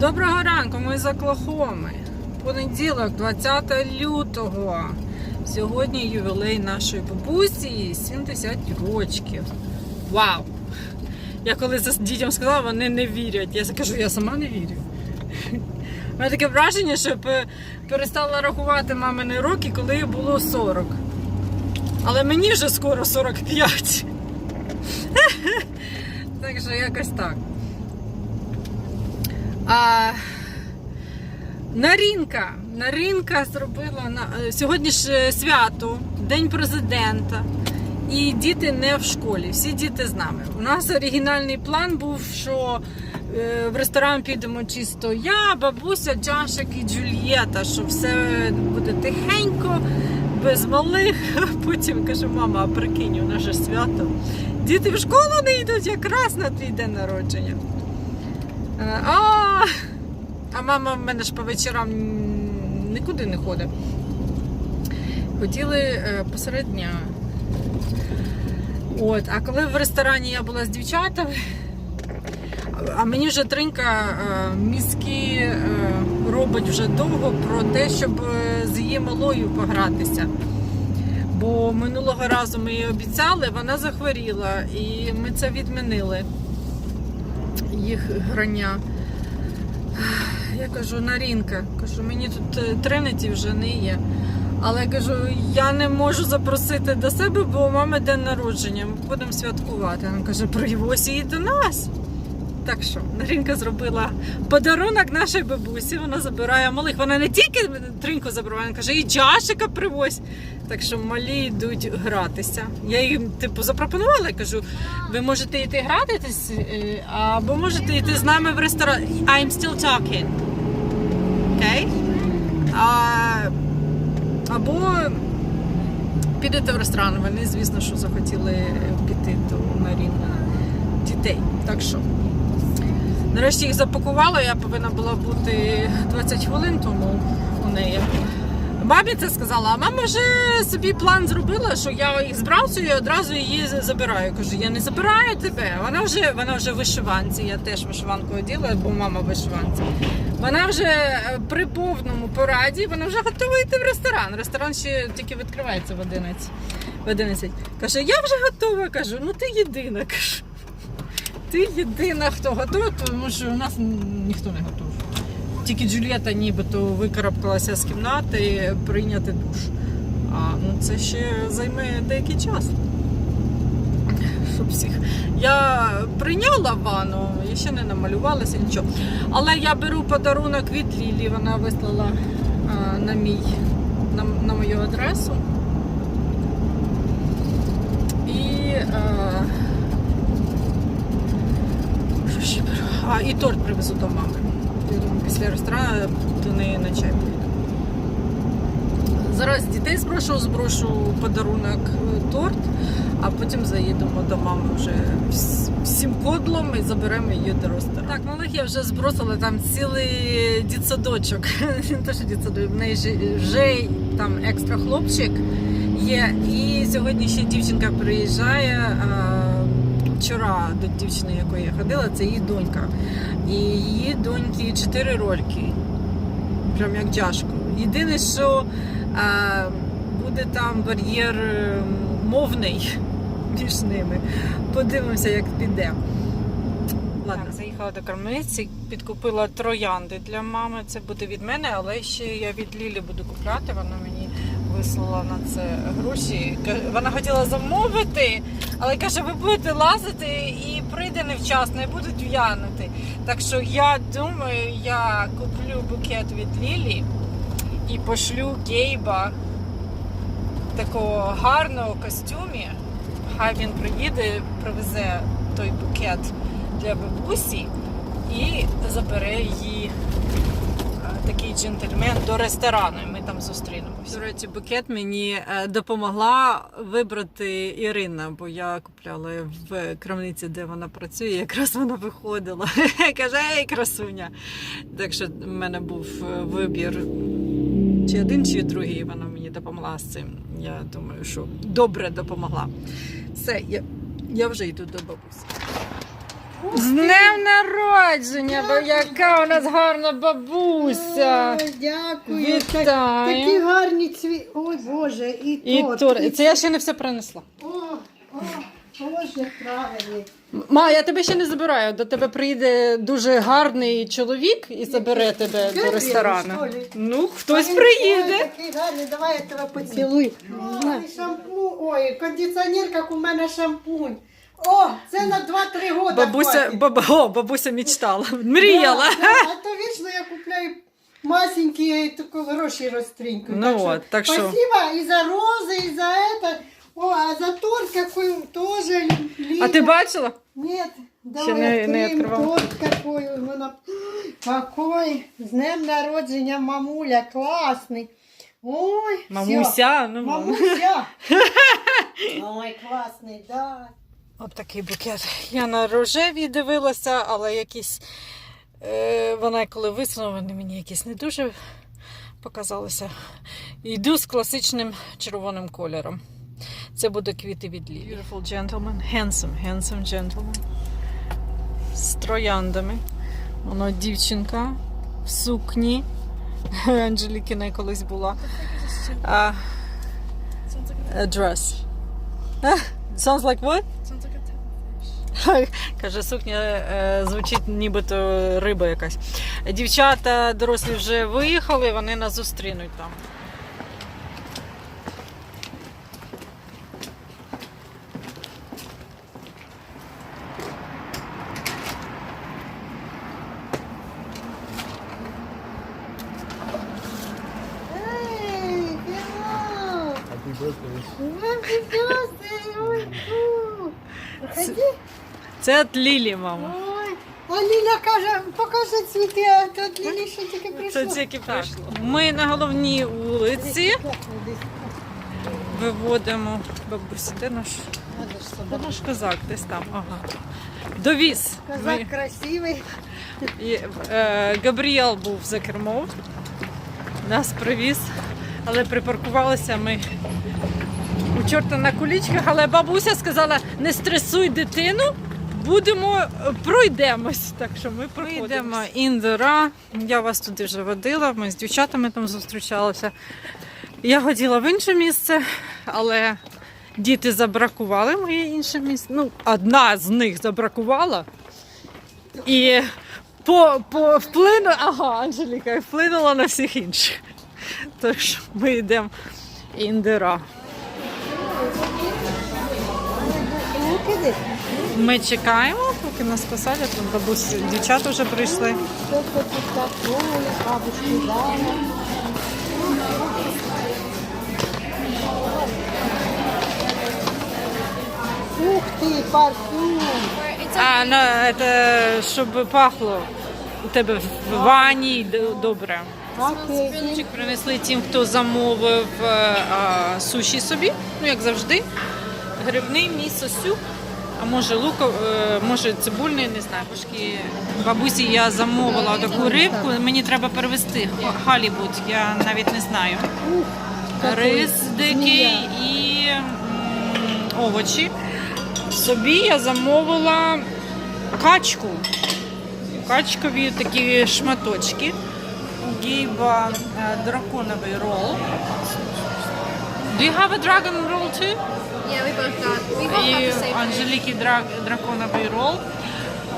Доброго ранку, ми з Оклахоми. Понеділок, 20 лютого. Сьогодні ювілей нашої бабусі 70 років. Вау! Я коли це дітям сказала, вони не вірять. Я кажу, я сама не вірю. У мене таке враження, що перестала рахувати мамини роки, коли було 40. Але мені вже скоро 45. Так що якось так. А, Нарінка. Нарінка зробила на е, сьогодні ж е, свято, День президента. І діти не в школі, всі діти з нами. У нас оригінальний план був, що е, в ресторан підемо чисто я, бабуся, Джашик і Джульєта, що все буде тихенько, без малих. Потім каже, мама, а прикинь, у нас же свято. Діти в школу не йдуть якраз на твій день народження. Е, А, мама в мене ж по вечорам нікуди не ходить. Хотіли е, посеред дня. От, а коли в ресторані я була з дівчатами, а мені вже тринька е, мізки е, робить вже довго про те, щоб з її малою погратися. Бо минулого разу ми їй обіцяли, вона захворіла, і ми це відмінили. Їх грання. Я кажу, Нарінка, кажу, мені тут е, тринеті вже не є. Але я кажу, я не можу запросити до себе, бо у мами день народження. Ми будемо святкувати. Вона каже, привозь її до нас. Так що, Нарінка зробила подарунок нашій бабусі. Вона забирає малих. Вона не тільки триньку забирає, вона каже, і Джашика привозь. Так що малі йдуть гратися. Я їм типу запропонувала, я кажу, ви можете йти гратись, е, або можете йти з нами в ресторан. I'm still talking. Окей? А, або підете в ресторан. Вони, звісно, що захотіли піти до Маріна дітей. Так що. Нарешті їх запакувала, я повинна була бути 20 хвилин тому у неї. Мамі це сказала, а мама вже собі план зробила, що я їх збрався і одразу її забираю. Кажу, я не забираю тебе. Вона вже вона вже в вишиванці. Я теж вишиванку оділа, бо мама вишиванці. Вона вже е, при повному пораді, вона вже готова йти в ресторан. Ресторан ще тільки відкривається в 11. В 11. Каже, я вже готова. Кажу, ну ти єдина. Кажу. Ти єдина, хто готова, тому що у нас ніхто не готовий. Тільки Джульєта нібито викарабкалася з кімнати прийняти душ. А ну це ще займе деякий час. Щоб всіх. Я прийняла ванну, я ще не намалювалася нічого. Але я беру подарунок від Лілі, вона вислала а, на мій на, на мою адресу. І а, що ще беру? А, і торт привезу до мами. Після ресторану до неї на чай поїду. Зараз дітей спрошу, зброшу подарунок е, торт, а потім заїдемо до мами вже всім кодлом і заберемо її до ресторану. Так, малих я вже збросила, там цілий дітсадочок. Не що дітсадочок, в неї вже там екстра хлопчик є. І сьогодні ще дівчинка приїжджає. Вчора до дівчини, якої я ходила, це її донька. І її доньки 4 рольки. Прям як джашко. Єдине, що а, буде там бар'єр е, мовний між ними. Подивимося, як піде. Ладно, заїхала до крамниці, підкупила троянди для мами. Це буде від мене, але ще я від Лілі буду купляти. Вона мені вислала на це гроші. Вона хотіла замовити, але каже, ви будете лазити і прийде невчасно, і будуть в'янути. Так що я думаю, я куплю букет від Лілі і пошлю Гейба такого гарного костюмі. Хай він приїде, привезе той букет для бабусі і забере її такий джентльмен до ресторану. І ми там зустрінемося. До речі, букет мені е, допомогла вибрати Ірина, бо я купляла в крамниці, де вона працює. Якраз вона виходила. Каже, ей, красуня. Так що в мене був е, вибір чи один, чи другий. Вона мені допомогла з цим. Я думаю, що добре допомогла. Все, я, я вже йду до бабусі. З днем народження, бо яка у нас гарна бабуся. Ой, дякую. Вітаю. Такі гарні цві. Ой, Боже, і, І торт. тур. Це я ще не все принесла. О, о, Боже, правильний. Ма, я тебе ще не забираю. До тебе прийде дуже гарний чоловік і забере тебе до ресторану. ли? Ну, хтось Ой, приїде. такий гарний, давай я тебе поцілую. Ой, шампунь, ой, кондиціонер, як у мене шампунь. О, це на 2-3 роки. Бабуся, баба, о, бабуся мечтала, мріяла. Да, да, а то вічно я купляю масенькі такі гроші розтринькаю. Ну от, так що- Спасибо і за рози, і за это. О, а за торт какой тоже А ти бачила? Нет, давай не- не відкривала. торт какой. Вона... Какой з днем народження, мамуля, класний. Ой. Мамуся, ну Мамуся. Ой, класний, да. От такий букет. Я на рожеві дивилася, але якісь. Е, вона коли висунула, вони мені якісь не дуже показалися. Йду з класичним червоним кольором. Це буде квіти від Лілі. Beautiful gentleman, handsome, handsome gentleman. З трояндами. Воно дівчинка в сукні. Анжелікіна колись була. А, a dress. Sounds like what? Каже, сукня е, звучить нібито риба якась. Дівчата дорослі вже виїхали, вони нас зустрінуть там. Happy birthday. Happy birthday. Проходи. Це від Лілі, мама. Ой, а Ліля каже, покажи цвіти, а тут Лілі ще тільки прийшла. Це тільки прийшло. Ми на головній вулиці виводимо бабусі. Де наш? Де наш козак? Десь там. Ага. Довіз. Ми- красивий. І, е, Габріел був за кермом, нас привіз, але припаркувалися ми у чорта на кулічках, але бабуся сказала, не стресуй дитину, будемо е, пройдемось. Так що ми пройдемо індора. Я вас туди вже водила, ми з дівчатами там зустрічалися. Я хотіла в інше місце, але діти забракували моє інше місце. Ну, одна з них забракувала. І по, по вплину, ага, Анжеліка, вплинула на всіх інших. Що ми йдемо індира. Ми чекаємо, поки нас посадять. Тут бабусі, дівчата вже прийшли. Ух ти, парфюм. А, ну, це, щоб пахло у тебе в ванні добре. Принесли тим, хто замовив е, а, суші собі, ну як завжди. Грибний місо суп, а може луко, е, може цибульний, не знаю. Трошки бабусі я замовила таку рибку. Мені треба перевести халібут, я навіть не знаю. Рис дикий і м, овочі. Собі я замовила качку. Качкові такі шматочки. У Гейба е, драконовий рол. Do you have a dragon roll too? Yeah, we both got. We both got І the same. Анжеліки дра- драконовий рол.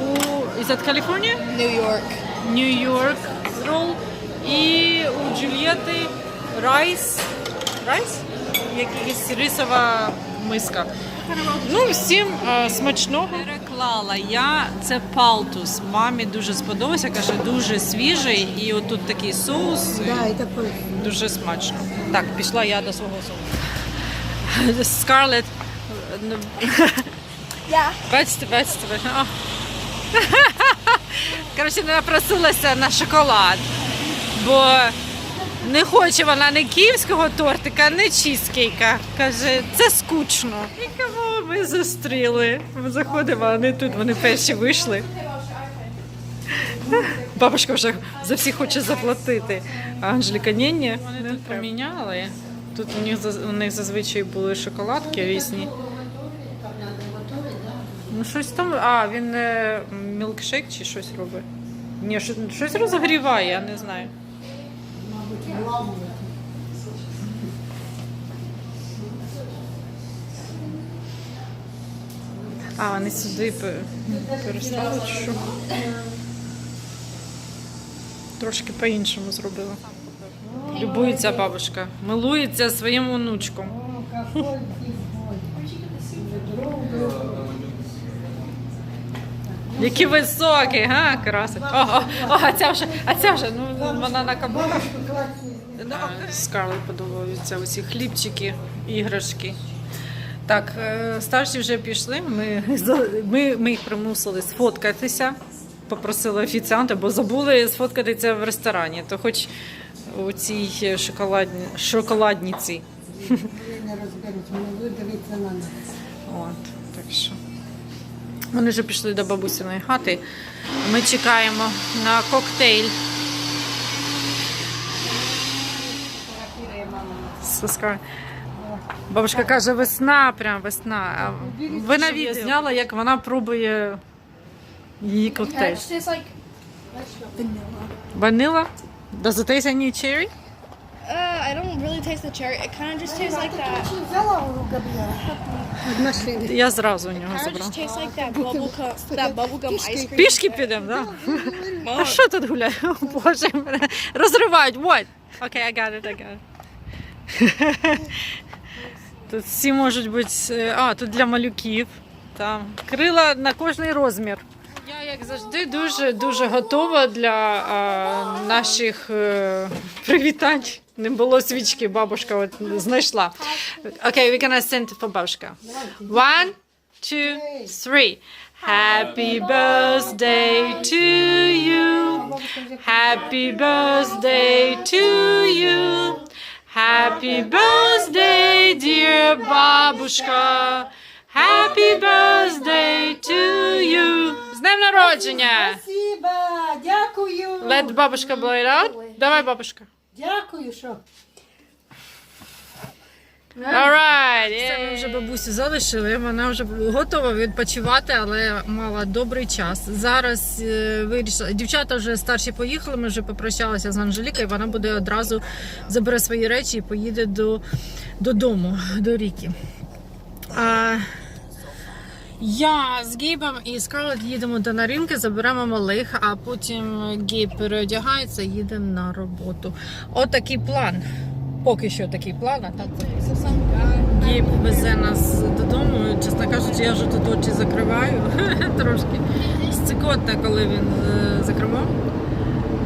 У is that California? New York. Нью-Йорк рол. І у Джульєти райс. Райс? Якась рисова миска. Ну, всім е, смачного. Переклала я це палтус. Мамі дуже сподобався, каже, дуже свіжий. І отут такий соус. Да, это парфюм. Дуже смачно. Так, пішла я до свого соусу. Скарлет. Yeah. Бачите, бачите, бачите. Коротше, не напросилася на шоколад, бо не хоче вона ні київського тортика, ні чізкейка. Каже, це скучно. І кого ми зустріли? Ми заходимо, а вони тут, вони перші вийшли. Бабушка вже за всіх хоче заплатити. А Анжеліка ні, ні. Вони тут поміняли. Тут у них, у них зазвичай були шоколадки різні. Ну, щось там. А, він е, мілкшейк чи щось робить? Ні, щось розогріває, я не знаю. Мабуть. А, вони сюди пе- переставили, що? Трошки по-іншому зробила. Любується бабушка. Милується своїм онучком. Які високі, га, красить. О, о, о, а ця вже, а ця вже, ну вона на каблуках. Скарлет подобаються оці хлібчики, іграшки. Так, е, старші вже пішли. Ми, ми, ми їх примусили сфоткатися. Попросили офіціанта, бо забули сфоткатися в ресторані. То хоч у цій шоколадні. Не розберусь, вони будуть дивитися на нас. От, так що. Вони вже пішли до бабусиної хати. Ми чекаємо на коктейль. Соска. Бабушка каже, весна, прям весна. Ви на відео зняла, як вона пробує її коктейль. Ванила? Does it taste any cherry? Uh, I don't really taste the cherry. It kind of just tastes like that. Я зразу у нього Kind of забрала. just tastes like that bubble gum, that bubble gum ice cream. Пішки підемо, так? Да? А що тут гуляє? О, Боже, мене розривають. What? Окей, I got it, I got it. Тут всі можуть бути. е, А, тут для малюків. Там крила на кожний розмір. Як завжди, дуже дуже готова для а, наших е, привітань. Не було свічки, бабушка от знайшла. Окей, we gonna send for бабушка. One, two, three. Happy birthday to you. Happy birthday to you. Happy birthday, dear бабушка. Happy birthday to you. Днем народження! Спасибо, дякую. Let бабушка blow it out. Давай, бабушка. Дякую, що. Alright. Це ми вже бабусю залишили. Вона вже готова відпочивати, але мала добрий час. Зараз е, вирішила. Дівчата вже старші поїхали. Ми вже попрощалися з Анжелікою. Вона буде одразу забере свої речі і поїде до, додому, до Ріки. А, я з Гейбом і Скарлет їдемо до Наринки, заберемо малих, а потім Гейб переодягається і їде на роботу. Отакий план. Поки що такий план, а так guy. Гейб везе нас додому. Чесно кажучи, я вже тут очі закриваю трошки. Стикотно, коли він е, закривав.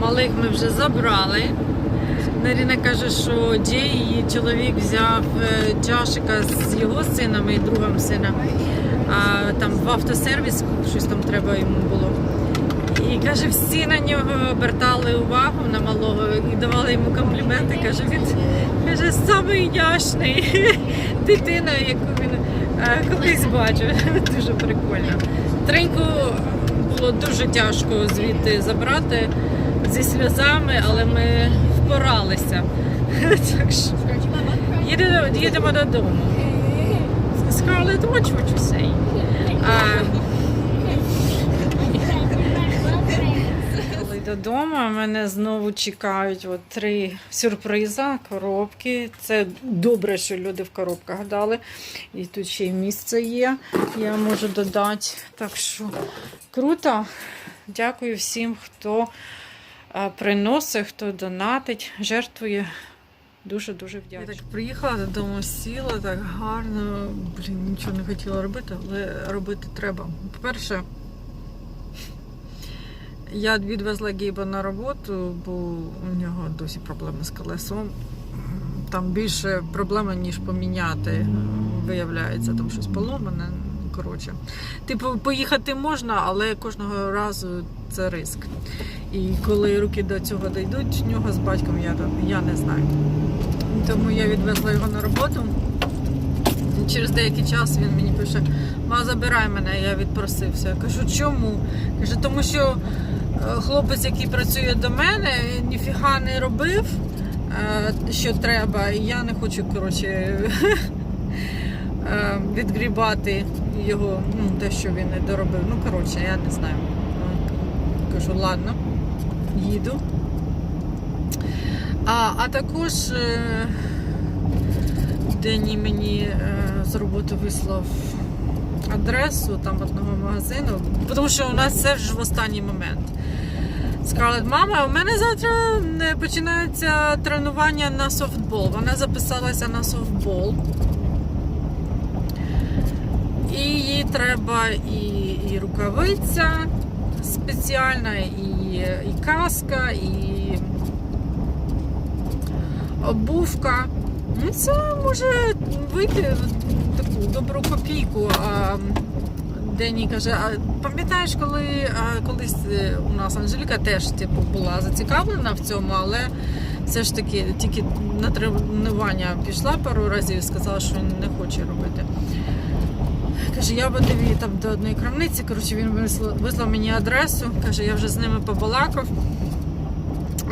Малих ми вже забрали. Наріна каже, що Джей, її чоловік взяв е, чашика з його сином і другим сином. А там в автосервіс щось там треба йому було. І каже, всі на нього обертали увагу на малого і давали йому компліменти. Каже, він каже, самий няшний дитина, яку він е, колись бачив. Дуже прикольно. Треньку було дуже тяжко звідти забрати зі сльозами, але ми впоралися. Так що їдемо, їдемо додому. Scarlett, watch what you say. А, Коли додому, мене знову чекають от три сюрпризи, коробки. Це добре, що люди в коробках дали. І тут ще й місце є. Я можу додати. Так що круто. Дякую всім, хто приносить, хто донатить, жертвує. Дуже-дуже вдячна. Я так приїхала додому, сіла так гарно. Блін, нічого не хотіла робити, але робити треба. По-перше, я відвезла Гейба на роботу, бо у нього досі проблеми з колесом. Там більше проблеми, ніж поміняти. Виявляється, там щось поломане. Коротше. Типу, поїхати можна, але кожного разу це риск. І коли руки до цього дійдуть, нього з батьком я, я не знаю. Тому я відвезла його на роботу. Через деякий час він мені пише: Ма, забирай мене, я відпросився. Я кажу, чому? Каже, тому що е, хлопець, який працює до мене, ніфіга не робив, е, що треба, і я не хочу, коротше, е, відгрібати його, ну, те, що він не доробив. Ну, коротше, я не знаю. Кажу, ладно, їду. А, а також е, Дені мені е, з роботи вислав адресу там одного магазину, тому що у нас все ж в останній момент. Скарлет, мама, у мене завтра е, починається тренування на софтбол. Вона записалася на софтбол. І їй треба і, і рукавиця спеціальна, і, і каска, і обувка. Ну, це може вийти таку добру копійку. А Дені каже, а пам'ятаєш, коли а, колись е, у нас Анжеліка теж типу, була зацікавлена в цьому, але все ж таки тільки на тренування пішла пару разів і сказала, що не хоче робити. Каже, я водив її там до одної крамниці. Коротше, він вислав, мені адресу. Каже, я вже з ними побалакав.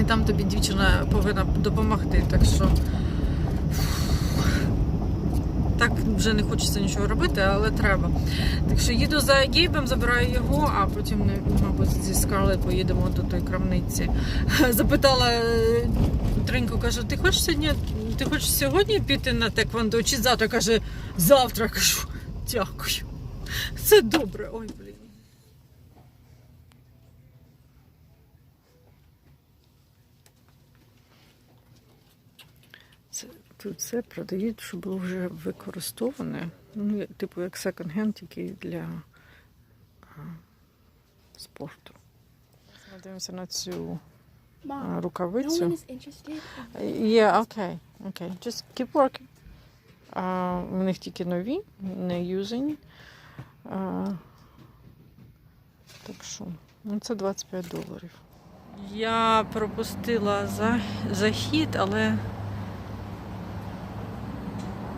І там тобі дівчина повинна допомогти. Так що так вже не хочеться нічого робити, але треба. Так що їду за Гейбом, забираю його, а потім, мабуть, зі Скарлет поїдемо до тої крамниці. Запитала е, Триньку, кажу, ти хочеш сьогодні, ти хочеш сьогодні піти на теквондо чи завтра? Каже, завтра кажу. Дякую. Це добре. Ой, блін. Це, тут все продають, що було вже використоване. Ну, типу як секонд-хенд, тільки для а, спорту. Ми дивимося на цю а, Mom, no рукавицю. one is interested. Yeah, окей, окей. Just keep working. А, у них тільки нові, не юзані. Так що, ну це 25 доларів. Я пропустила за, захід, але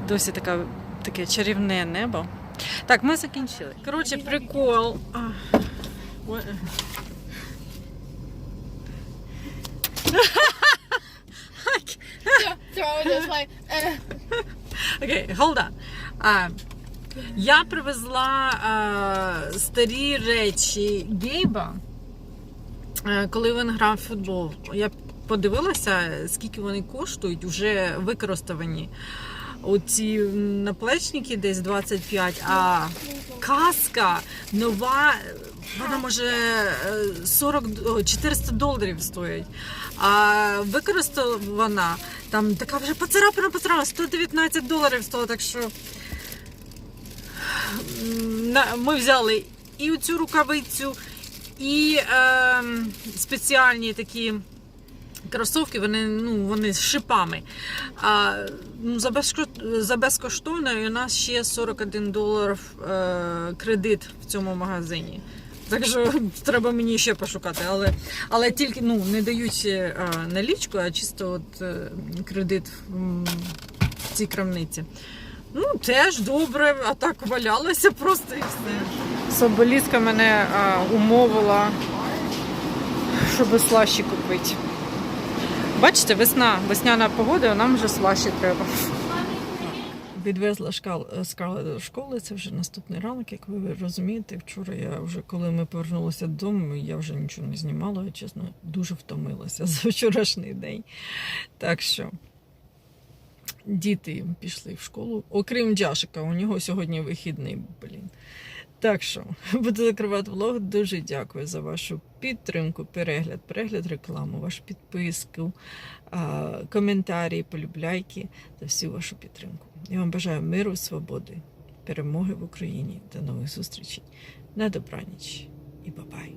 досі така, таке чарівне небо. Так, ми закінчили. Коротше, прикол. Окей, hold on. А, я привезла а, старі речі Гейба, е, коли він грав в футбол. Я подивилася, скільки вони коштують, вже використані. Оці наплечники десь 25, а каска нова, вона може е, 40, 400 доларів стоїть. А використана там така вже поцарапана, поцарапана, 119 доларів стоїть, так що ми взяли і оцю рукавицю, і е, спеціальні такі кросовки, вони, ну, вони з шипами. А, ну, за безкоштовно і у нас ще 41 долар е, кредит в цьому магазині. Так що треба мені ще пошукати, але, але тільки ну, не дають е, налічку, а чисто от, е, кредит в цій крамниці. Ну, теж добре, а так валялося просто і все. Соболізка мене а, умовила, щоб слащі купити. Бачите, весна, весняна погода, а нам вже слащі треба. Відвезла скала до школи, це вже наступний ранок, як ви розумієте. Вчора я вже, коли ми повернулися додому, я вже нічого не знімала, я чесно, дуже втомилася за вчорашній день. Так що діти пішли в школу, окрім Джашика, у нього сьогодні вихідний, блін. Так що буду закривати влог. Дуже дякую за вашу підтримку, перегляд, перегляд рекламу, вашу підписку, коментарі, полюбляйки за всю вашу підтримку. Я вам бажаю миру, свободи, перемоги в Україні. До нових зустрічей. На добраніч і бабай.